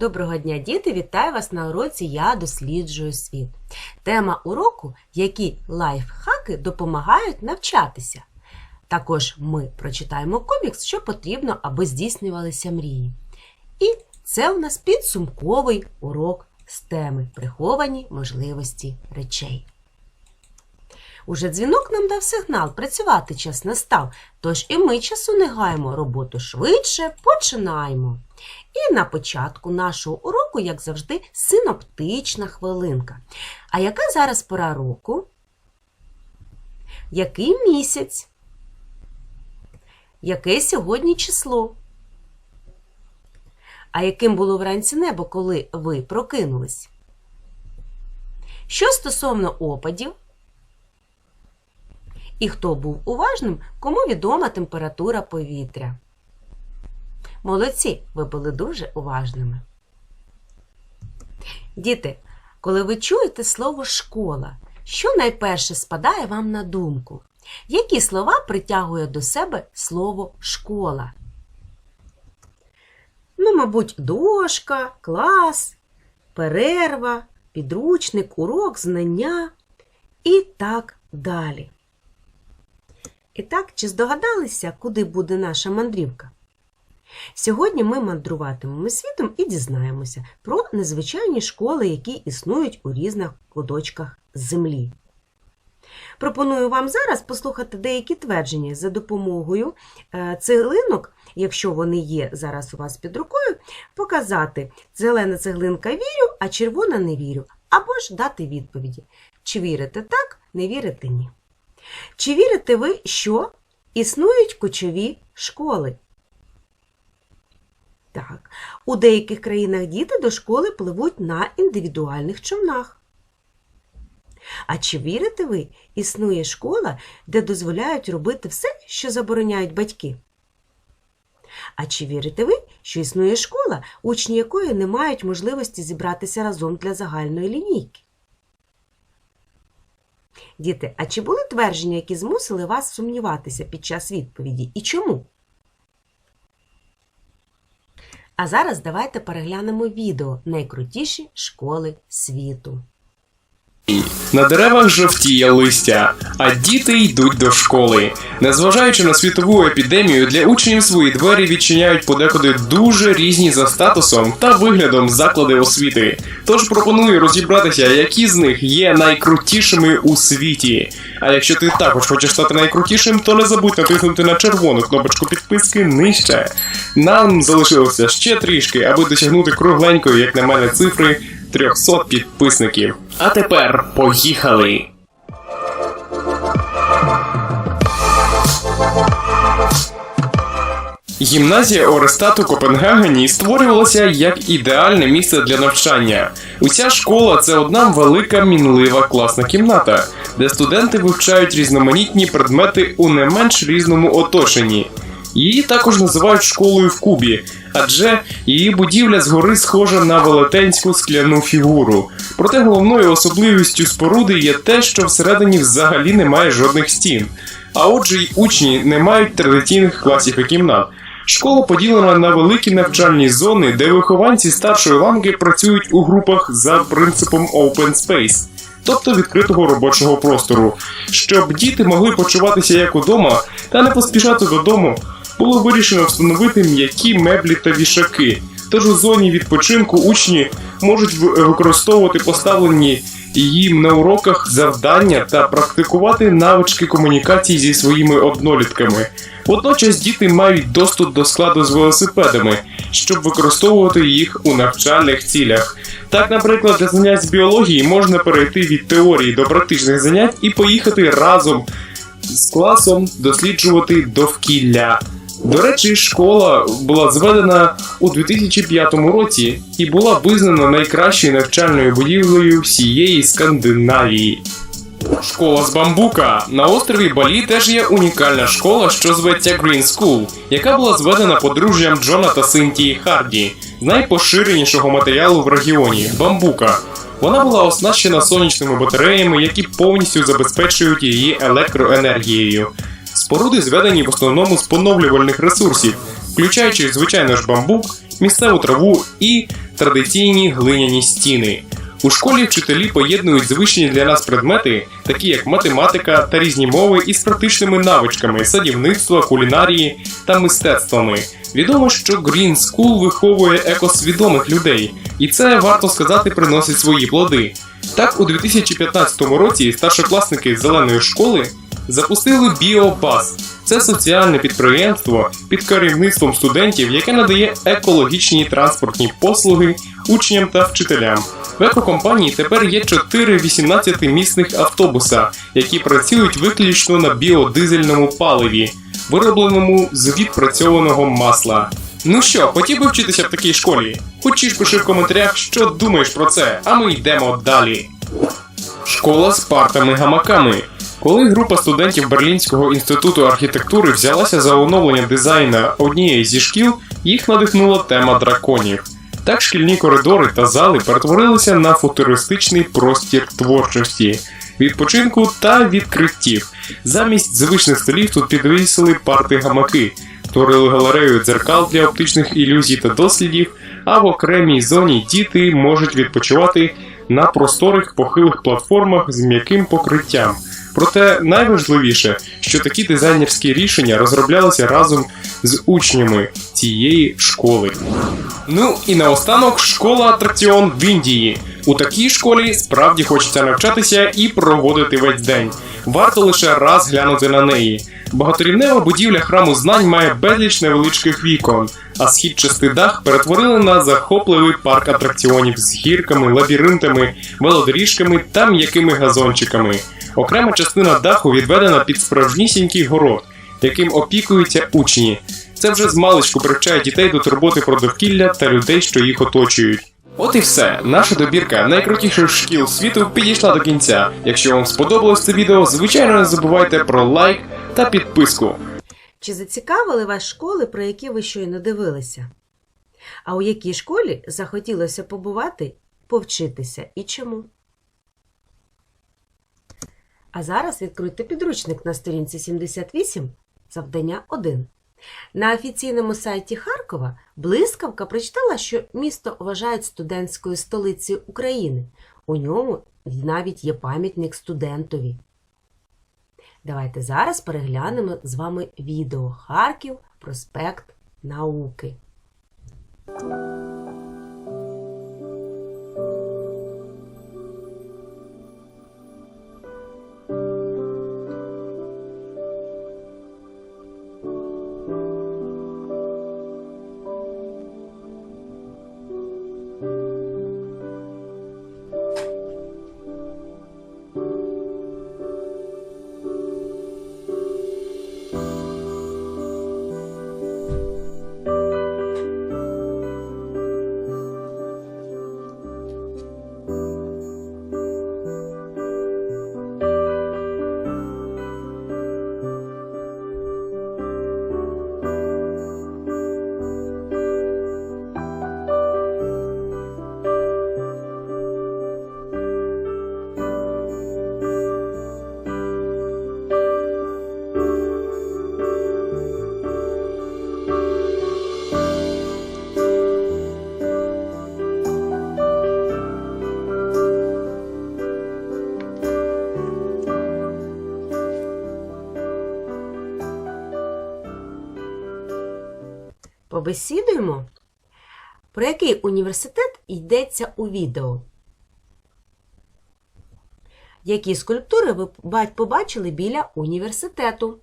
Доброго дня, діти! Вітаю вас на уроці Я досліджую світ. Тема уроку які лайфхаки допомагають навчатися. Також ми прочитаємо комікс, що потрібно, аби здійснювалися мрії. І це у нас підсумковий урок з теми приховані можливості речей. Уже дзвінок нам дав сигнал, працювати час настав, тож і ми часу не гаємо, роботу швидше починаємо. І на початку нашого уроку, як завжди, синоптична хвилинка. А яка зараз пора року? Який місяць? Яке сьогодні число? А яким було вранці небо, коли ви прокинулись? Що стосовно опадів? І хто був уважним, кому відома температура повітря? Молодці, ви були дуже уважними. Діти, коли ви чуєте слово школа, що найперше спадає вам на думку? Які слова притягує до себе слово школа? Ну, мабуть, дошка, клас, перерва, підручник, урок, знання і так далі. І так, чи здогадалися, куди буде наша мандрівка? Сьогодні ми мандруватимемо світом і дізнаємося про незвичайні школи, які існують у різних куточках землі. Пропоную вам зараз послухати деякі твердження за допомогою е, цеглинок, якщо вони є зараз у вас під рукою, показати зелена цеглинка вірю, а червона не вірю, або ж дати відповіді. Чи вірите так, не вірите ні. Чи вірите ви, що існують кочові школи? Так, у деяких країнах діти до школи пливуть на індивідуальних човнах. А чи вірите ви, існує школа, де дозволяють робити все, що забороняють батьки? А чи вірите ви, що існує школа, учні якої не мають можливості зібратися разом для загальної лінійки? Діти, а чи були твердження, які змусили вас сумніватися під час відповіді? І чому? А зараз давайте переглянемо відео Найкрутіші школи світу. На деревах жовтіє листя, а діти йдуть до школи. Незважаючи на світову епідемію, для учнів свої двері відчиняють подекуди дуже різні за статусом та виглядом заклади освіти. Тож пропоную розібратися, які з них є найкрутішими у світі. А якщо ти також хочеш стати найкрутішим, то не забудь натиснути на червону кнопочку підписки нижче. Нам залишилося ще трішки, аби досягнути кругленької, як на мене, цифри 300 підписників. А тепер поїхали! Гімназія Орестат у Копенгагені створювалася як ідеальне місце для навчання. Уся школа це одна велика мінлива класна кімната, де студенти вивчають різноманітні предмети у не менш різному оточенні. Її також називають школою в Кубі, адже її будівля згори схожа на велетенську скляну фігуру. Проте головною особливістю споруди є те, що всередині взагалі немає жодних стін. А отже, й учні не мають традиційних класів і кімнат. Школа поділена на великі навчальні зони, де вихованці старшої ланки працюють у групах за принципом Open Space, тобто відкритого робочого простору, щоб діти могли почуватися як удома та не поспішати додому. Було вирішено встановити м'які меблі та вішаки. Тож у зоні відпочинку учні можуть використовувати поставлені їм на уроках завдання та практикувати навички комунікації зі своїми однолітками. Водночас діти мають доступ до складу з велосипедами, щоб використовувати їх у навчальних цілях. Так, наприклад, для занять з біології можна перейти від теорії до практичних занять і поїхати разом з класом досліджувати довкілля. До речі, школа була зведена у 2005 році і була визнана найкращою навчальною будівлею всієї Скандинавії. Школа з бамбука на острові Балі теж є унікальна школа, що зветься Green School, яка була зведена подружжям Джона та Синтії Харді з найпоширенішого матеріалу в регіоні бамбука. Вона була оснащена сонячними батареями, які повністю забезпечують її електроенергією. Споруди зведені в основному з поновлювальних ресурсів, включаючи звичайно ж бамбук, місцеву траву і традиційні глиняні стіни. У школі вчителі поєднують звичні для нас предмети, такі як математика та різні мови, із практичними навичками садівництва, кулінарії та мистецтвами. Відомо, що Green School виховує екосвідомих людей, і це варто сказати приносить свої плоди. Так, у 2015 році старшокласники зеленої школи запустили Біобас. Це соціальне підприємство під керівництвом студентів, яке надає екологічні транспортні послуги учням та вчителям. В екокомпанії тепер є 4 18-місних автобуса, які працюють виключно на біодизельному паливі, виробленому з відпрацьованого масла. Ну що, хотів би вчитися в такій школі? Хочеш пиши в коментарях, що думаєш про це, а ми йдемо далі. Школа з партами-гамаками. Коли група студентів Берлінського інституту архітектури взялася за оновлення дизайна однієї зі шкіл, їх надихнула тема драконів. Так шкільні коридори та зали перетворилися на футуристичний простір творчості, відпочинку та відкриттів. Замість звичних столів тут підвісили парти-гамаки, створили галерею дзеркал для оптичних ілюзій та дослідів, а в окремій зоні діти можуть відпочивати на просторих похилих платформах з м'яким покриттям. Проте найважливіше, що такі дизайнерські рішення розроблялися разом з учнями цієї школи. Ну і наостанок школа атракціон в Індії. У такій школі справді хочеться навчатися і проводити весь день. Варто лише раз глянути на неї. Багаторівнева будівля храму знань має безліч невеличких вікон, а східчастий дах перетворили на захопливий парк атракціонів з гірками, лабіринтами, велодоріжками та м'якими газончиками. Окрема частина даху відведена під справжнісінький город, яким опікуються учні. Це вже змалечку привчає дітей до турботи про довкілля та людей, що їх оточують. От і все. Наша добірка найкрутіших шкіл світу підійшла до кінця. Якщо вам сподобалось це відео, звичайно не забувайте про лайк та підписку. Чи зацікавили вас школи, про які ви щойно дивилися? А у якій школі захотілося побувати, повчитися і чому? А зараз відкрийте підручник на сторінці 78, завдання 1. На офіційному сайті Харкова блискавка прочитала, що місто вважають студентською столицею України. У ньому навіть є пам'ятник студентові. Давайте зараз переглянемо з вами відео Харків Проспект науки. Побесідуємо, про який університет йдеться у відео. Які скульптури ви побачили біля університету?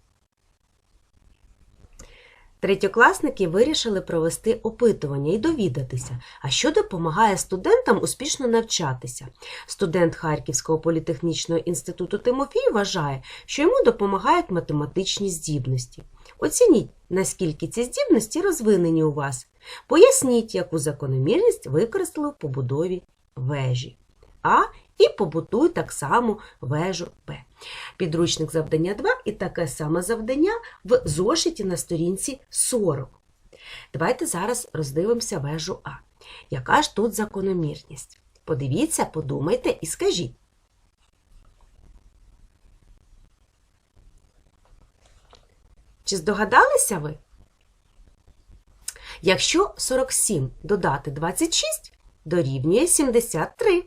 Третьокласники вирішили провести опитування і довідатися, а що допомагає студентам успішно навчатися. Студент Харківського політехнічного інституту Тимофій вважає, що йому допомагають математичні здібності. Оцініть, наскільки ці здібності розвинені у вас. Поясніть, яку закономірність використали в побудові вежі. А і побудуй так само вежу Б. Підручник завдання 2 і таке саме завдання в зошиті на сторінці 40. Давайте зараз роздивимося вежу А. Яка ж тут закономірність? Подивіться, подумайте і скажіть. Чи здогадалися ви? Якщо 47 додати 26, дорівнює 73.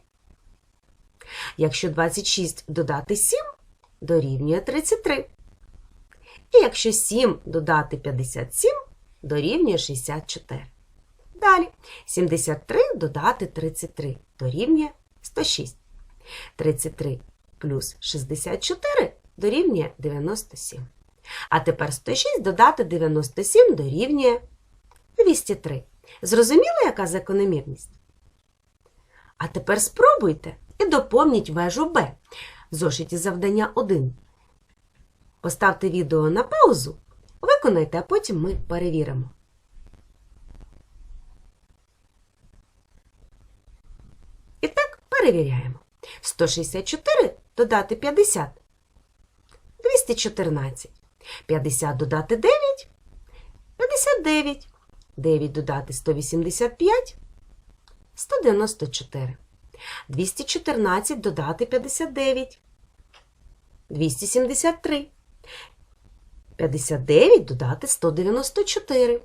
Якщо 26 додати 7, дорівнює 33. І якщо 7 додати 57, дорівнює 64. Далі 73 додати 33 дорівнює 106. 33 плюс 64 дорівнює 97. А тепер 106 додати 97 дорівнює 203. Зрозуміли, яка закономірність? А тепер спробуйте і доповніть вежу Б в зошиті завдання 1. Поставте відео на паузу, виконайте, а потім ми перевіримо. І так перевіряємо. 164 додати 50 214. 50 додати 9 59. 9 додати 185 194. 214 додати 59 273. 59 додати 194.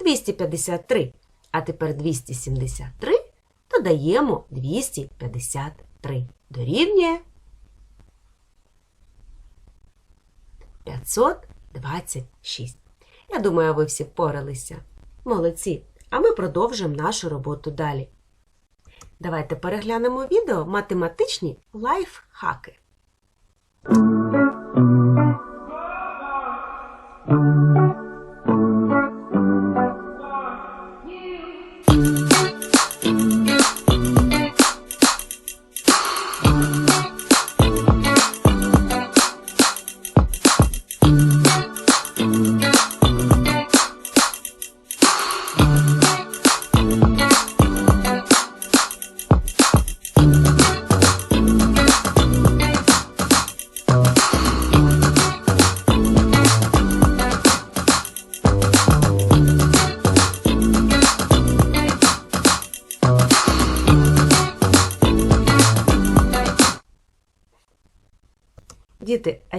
253. А тепер 273 додаємо 253. Дорівнює 526. Я думаю, ви всі впоралися. Молодці. А ми продовжуємо нашу роботу далі. Давайте переглянемо відео математичні лайфхаки.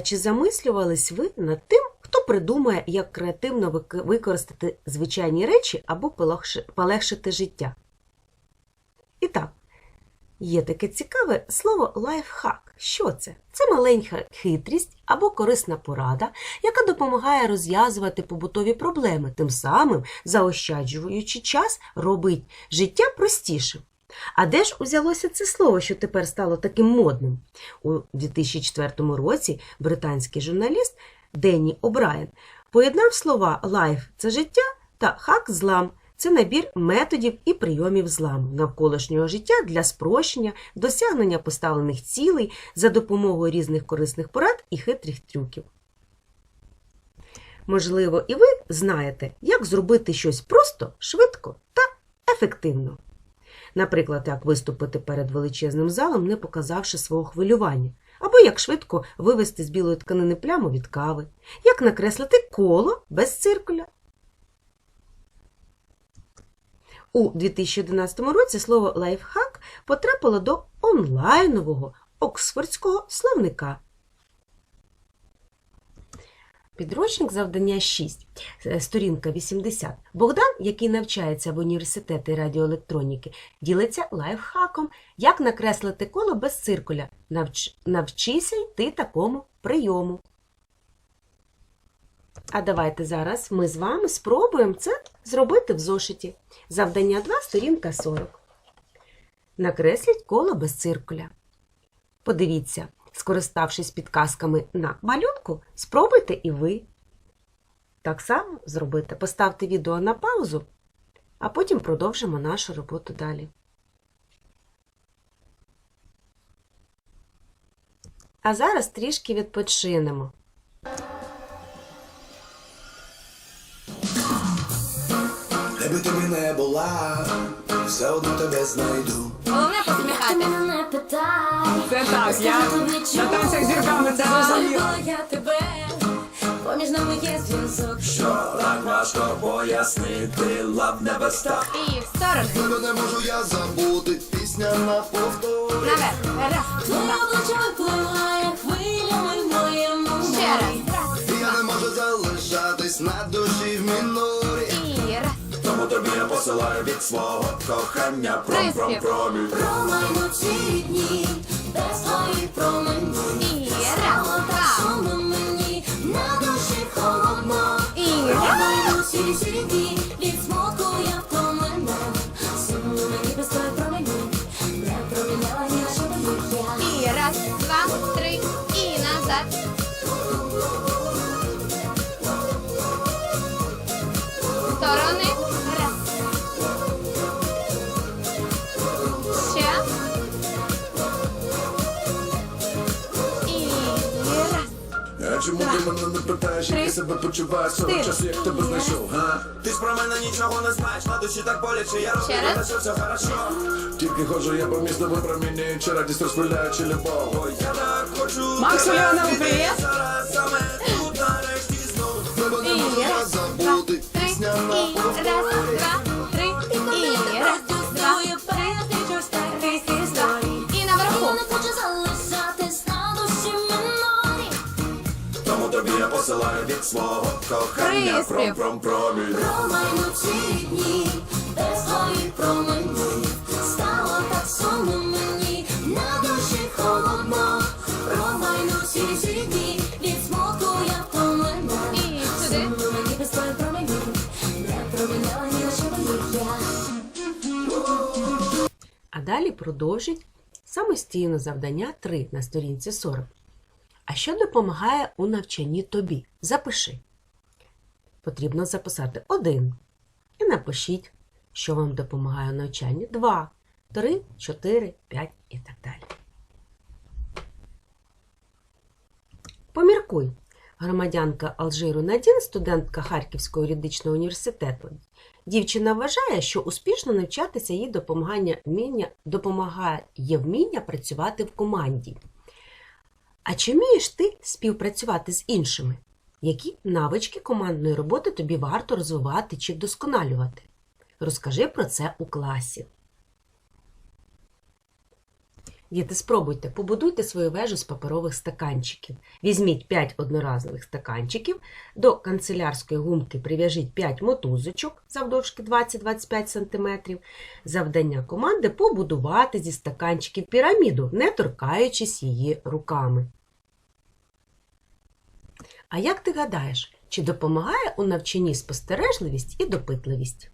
Чи замислювались ви над тим, хто придумає, як креативно використати звичайні речі або полегшити життя? І так, є таке цікаве слово лайфхак. Що це? Це маленька хитрість або корисна порада, яка допомагає розв'язувати побутові проблеми, тим самим заощаджуючи час, робить життя простішим. А де ж узялося це слово, що тепер стало таким модним? У 2004 році британський журналіст Денні О'Брайен поєднав слова «лайф» – це життя та «хак» – злам – це набір методів і прийомів зламу навколишнього життя для спрощення, досягнення поставлених цілей за допомогою різних корисних порад і хитрих трюків. Можливо, і ви знаєте, як зробити щось просто, швидко та ефективно. Наприклад, як виступити перед величезним залом, не показавши свого хвилювання, або як швидко вивести з білої тканини пляму від кави, як накреслити коло без циркуля. У 2011 році слово лайфхак потрапило до онлайнового Оксфордського словника. Підручник завдання 6, е, сторінка 80. Богдан, який навчається в університеті радіоелектроніки, ділиться лайфхаком, як накреслити коло без циркуля. Навч... Навчися йти такому прийому. А давайте зараз ми з вами спробуємо це зробити в зошиті. Завдання 2, сторінка 40. Накресліть коло без циркуля. Подивіться, скориставшись підказками на малюнку, спробуйте і ви. Так само зробити. Поставте відео на паузу, а потім продовжимо нашу роботу далі. А зараз трішки відпочинемо. Де би тобі не була, все одно тебе знайду. Головне питай, Це так, я на танцях зірками це зрозумів. Коли я тебе, поміж нами є зв'язок. Що так важко пояснити, лав небес так. І в сторону. Тебе не можу я забути, пісня на повтор. Наверх. Раз. Твоє обличчя випливає хвилями в моєму Ще раз. морі. Я не можу залишатись на душі в мінорі. Посилаю від свого кохання. Пром пром промі Промайнуть ці дні, без твоїх промень І Стало раз, так два. сумно мені, на душі холодно. І Промайнуть ці ці дні, чому ти мене не питаєш, як я себе почуваю свого часу, як тебе знайшов, га? Ти ж про мене нічого не знаєш, на душі так боляче, я роблю, що все хорошо. Тільки ходжу я по місту, випромінюючи радість, розпиляючи любов. Ой, я так хочу Макс Ульянов, привіт! зараз саме тут нарешті знов Тебе не І можу я раз, два, забути Пісня на раз, тобі посилаю від свого кохання. Пром пром промі Промайнуть ці дні, без твоїх променів. Стало так сумно мені, на душі холодно. Промайнуть ці дні, від смутку я втомлена. І сюди. Сумно мені без твоїх променів, не проміняла ні на що я. А далі продовжить самостійно завдання 3 на сторінці 40. А що допомагає у навчанні тобі? Запиши. Потрібно записати 1. І напишіть, що вам допомагає у навчанні 2, 3, 4, 5 і так далі. Поміркуй. Громадянка Алжиру Надін, студентка Харківського юридичного університету, Дівчина вважає, що успішно навчатися їй допомагає вміння, допомагає вміння працювати в команді. А чи вмієш ти співпрацювати з іншими? Які навички командної роботи тобі варто розвивати чи вдосконалювати? Розкажи про це у класі. Діти, спробуйте, побудуйте свою вежу з паперових стаканчиків. Візьміть 5 одноразових стаканчиків, до канцелярської гумки прив'яжіть 5 мотузочок завдовжки 20-25 см. Завдання команди побудувати зі стаканчиків піраміду, не торкаючись її руками. А як ти гадаєш, чи допомагає у навчанні спостережливість і допитливість?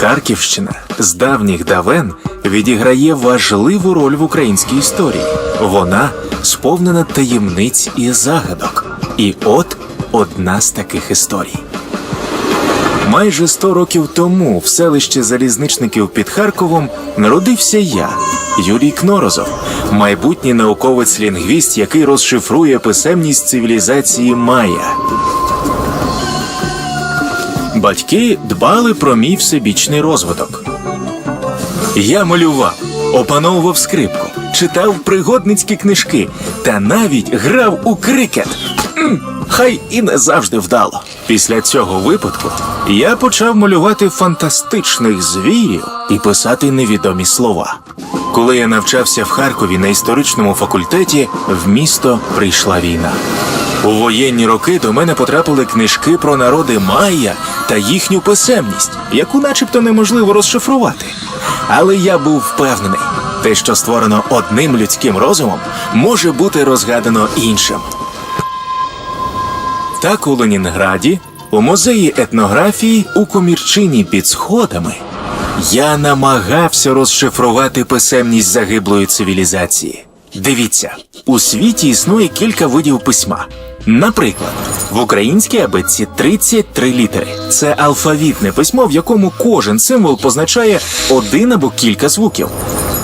Харківщина з давніх давен відіграє важливу роль в українській історії. Вона сповнена таємниць і загадок. І от одна з таких історій. Майже 100 років тому в селищі залізничників під Харковом народився я, Юрій Кнорозов, майбутній науковець-лінгвіст, який розшифрує писемність цивілізації Майя. Батьки дбали про мій всебічний розвиток. Я малював, опановував скрипку, читав пригодницькі книжки та навіть грав у крикет. Хай і не завжди вдало. Після цього випадку я почав малювати фантастичних звірів і писати невідомі слова. Коли я навчався в Харкові на історичному факультеті, в місто прийшла війна. У воєнні роки до мене потрапили книжки про народи Майя та їхню писемність, яку начебто неможливо розшифрувати. Але я був впевнений, те, що створено одним людським розумом, може бути розгадано іншим. Так у Ленінграді, у музеї етнографії у комірчині під сходами, я намагався розшифрувати писемність загиблої цивілізації. Дивіться, у світі існує кілька видів письма. Наприклад, в українській абетці 33 літери. Це алфавітне письмо, в якому кожен символ позначає один або кілька звуків.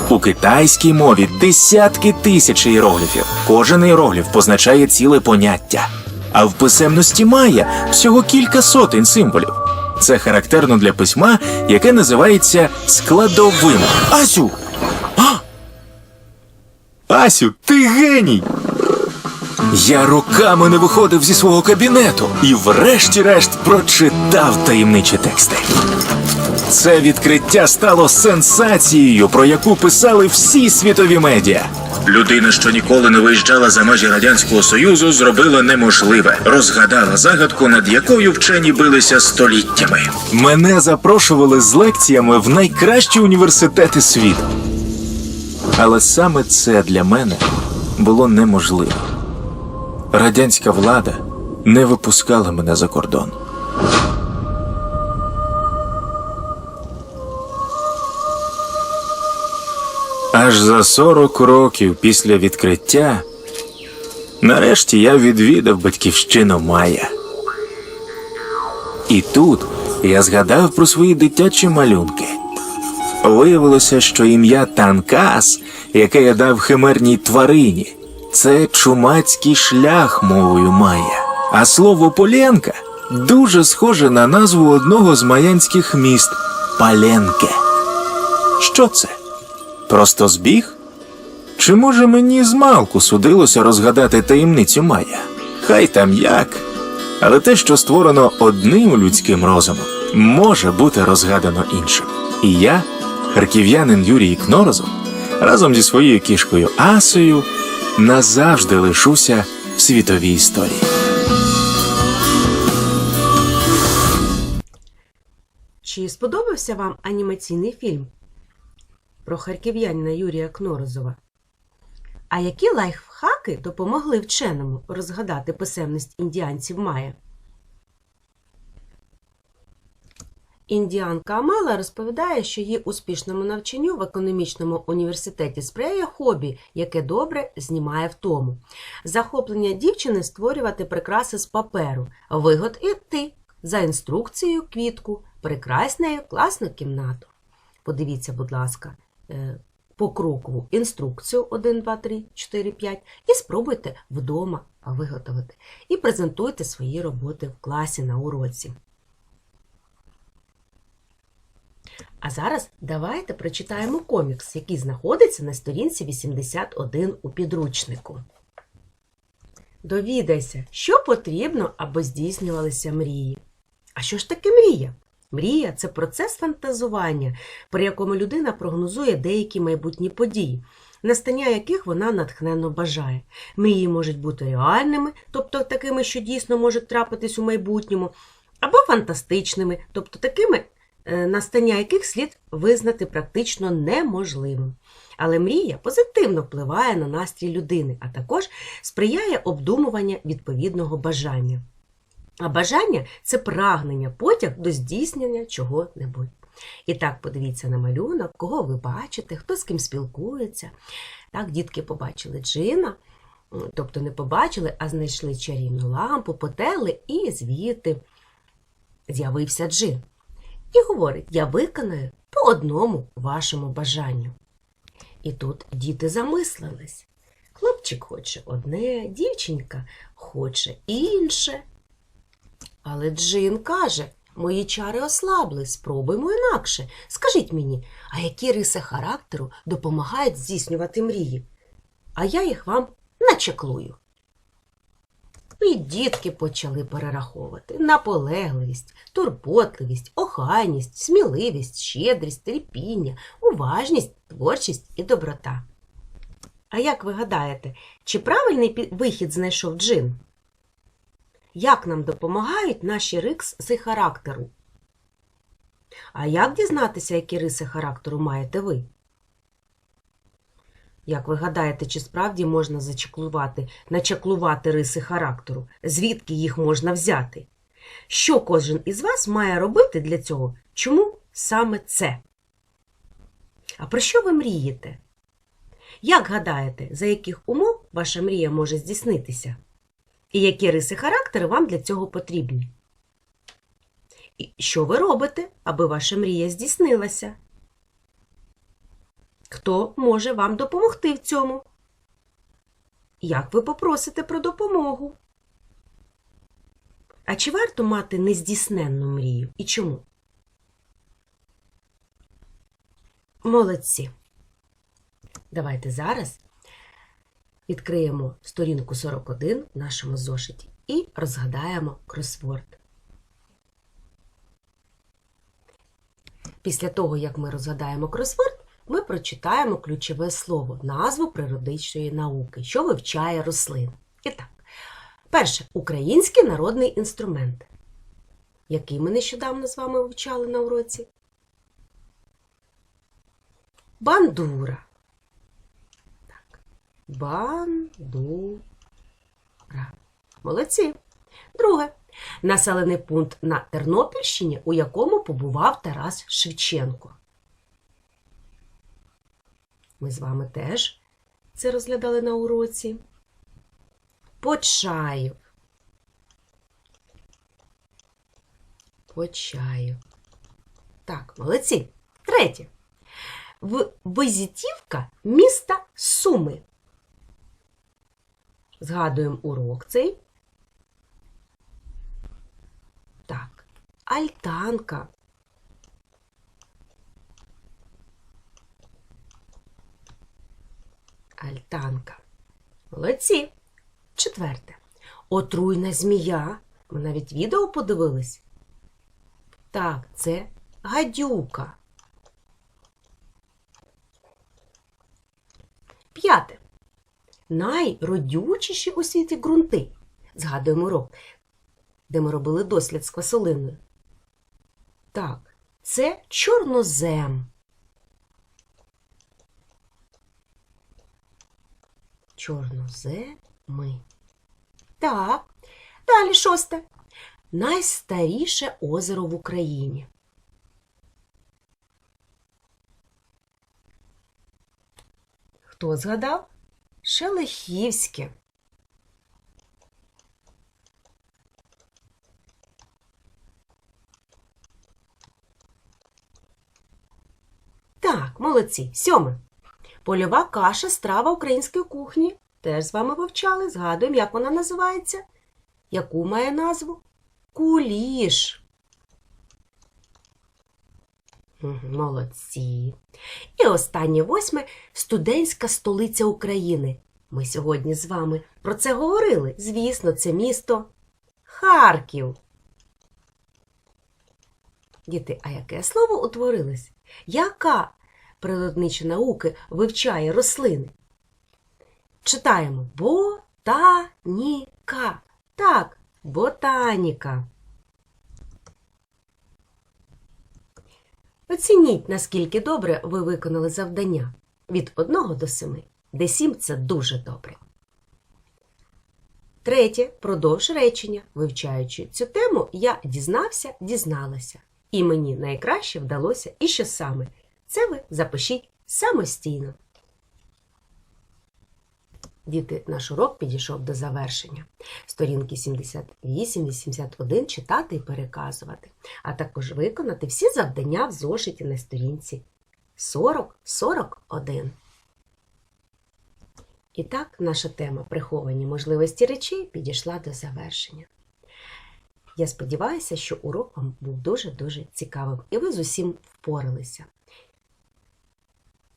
У китайській мові десятки тисяч іерогліфів. Кожен іерогліф позначає ціле поняття. А в писемності Майя всього кілька сотень символів. Це характерно для письма, яке називається складовим. Асю! А! Асю, ти геній! Я роками не виходив зі свого кабінету і врешті-решт прочитав таємничі тексти. Це відкриття стало сенсацією, про яку писали всі світові медіа. Людина, що ніколи не виїжджала за межі радянського союзу, зробила неможливе, розгадала загадку, над якою вчені билися століттями. Мене запрошували з лекціями в найкращі університети світу. Але саме це для мене було неможливо. Радянська влада не випускала мене за кордон. Аж за 40 років після відкриття нарешті я відвідав батьківщину Майя. І тут я згадав про свої дитячі малюнки. Виявилося, що ім'я Танкас, яке я дав химерній тварині, це чумацький шлях мовою Майя. А слово Полєнка дуже схоже на назву одного з маянських міст Паленке. Що це? Просто збіг? Чи може мені з малку судилося розгадати таємницю Майя? Хай там як. Але те, що створено одним людським розумом, може бути розгадано іншим. І я, харків'янин Юрій Кнорозов, разом зі своєю кішкою Асою назавжди лишуся в світовій історії. Чи сподобався вам анімаційний фільм про харків'янина Юрія Кнорозова? А які лайфхаки допомогли вченому розгадати писемність індіанців Майя? Індіанка Амала розповідає, що її успішному навчанню в економічному університеті сприяє хобі, яке добре знімає втому. Захоплення дівчини створювати прикраси з паперу, виготовити за інструкцією квітку, прикраснею класну кімнату. Подивіться, будь ласка, е, покрокову інструкцію 1, 2, 3, 4, 5 і спробуйте вдома виготовити. І презентуйте свої роботи в класі на уроці. А зараз давайте прочитаємо комікс, який знаходиться на сторінці 81 у підручнику. Довідайся, що потрібно, аби здійснювалися мрії. А що ж таке мрія? Мрія це процес фантазування, при якому людина прогнозує деякі майбутні події, настання яких вона натхненно бажає. Мрії можуть бути реальними, тобто такими, що дійсно можуть трапитись у майбутньому, або фантастичними, тобто такими, настання яких слід визнати практично неможливим. Але мрія позитивно впливає на настрій людини, а також сприяє обдумування відповідного бажання. А бажання це прагнення, потяг до здійснення чого-небудь. І так, подивіться на малюнок, кого ви бачите, хто з ким спілкується. Так, дітки побачили джина, тобто не побачили, а знайшли чарівну лампу, потерли, і звідти з'явився джин. І говорить: я виконаю по одному вашому бажанню. І тут діти замислились. Хлопчик хоче одне, дівчинка хоче інше. Але Джин каже, мої чари ослабли, спробуймо інакше. Скажіть мені, а які риси характеру допомагають здійснювати мрії? А я їх вам начеклую. І дітки почали перераховувати наполегливість, турботливість, охайність, сміливість, щедрість, терпіння, уважність, творчість і доброта. А як ви гадаєте, чи правильний вихід знайшов Джин? Як нам допомагають наші риси характеру? А як дізнатися, які риси характеру маєте ви? Як ви гадаєте, чи справді можна зачеклувати, начеклувати риси характеру? Звідки їх можна взяти? Що кожен із вас має робити для цього? Чому саме це? А про що ви мрієте? Як гадаєте, за яких умов ваша мрія може здійснитися? І які риси характеру вам для цього потрібні? І що ви робите, аби ваша мрія здійснилася? Хто може вам допомогти в цьому? Як ви попросите про допомогу? А чи варто мати нездійсненну мрію? І чому? Молодці. Давайте зараз відкриємо сторінку 41 в нашому зошиті і розгадаємо кросворд. Після того, як ми розгадаємо кросворд, ми прочитаємо ключове слово, назву природичної науки, що вивчає рослин. І так, перше український народний інструмент, який ми нещодавно з вами вивчали на уроці. Бандура. Так. Бандура. Молодці. Друге. Населений пункт на Тернопільщині, у якому побував Тарас Шевченко. Ми з вами теж це розглядали на уроці. Почаїв. Почаїв. Так, молодці. Третє. Визитівка міста Суми. Згадуємо урок цей. Так, альтанка. Альтанка. Молодці. Четверте. Отруйна змія. Ми навіть відео подивились. Так, це гадюка. П'яте. Найродючіші у світі ґрунти. Згадуємо урок, де ми робили дослід з квасолиною. Так, це чорнозем. Чорноземи. Так. Далі шосте. Найстаріше озеро в Україні. Хто згадав? Шелехівське. Так, молодці. Сьоме. Польова каша страва української кухні. Теж з вами вивчали. Згадуємо, як вона називається. Яку має назву? Куліш. Молодці. І останнє восьме студентська столиця України. Ми сьогодні з вами про це говорили. Звісно, це місто Харків. Діти, а яке слово утворилось? Яка природнича науки вивчає рослини? Читаємо ботаніка. Так, ботаніка. Оцініть, наскільки добре ви виконали завдання від 1 до 7, де 7 – це дуже добре. Третє. Продовж речення. Вивчаючи цю тему, я дізнався, дізналася. І мені найкраще вдалося і що саме. Це ви запишіть самостійно. Діти, наш урок підійшов до завершення. Сторінки 78-81 читати і переказувати, а також виконати всі завдання в зошиті на сторінці 40-41. І так, наша тема приховані можливості речей підійшла до завершення. Я сподіваюся, що урок вам був дуже-дуже цікавим і ви з усім впоралися.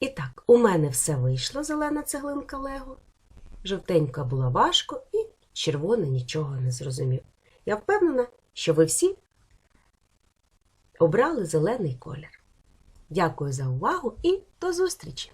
І так, у мене все вийшло, зелена цеглинка Лего. Жовтенька була важко і червона нічого не зрозумів. Я впевнена, що ви всі обрали зелений колір. Дякую за увагу і до зустрічі!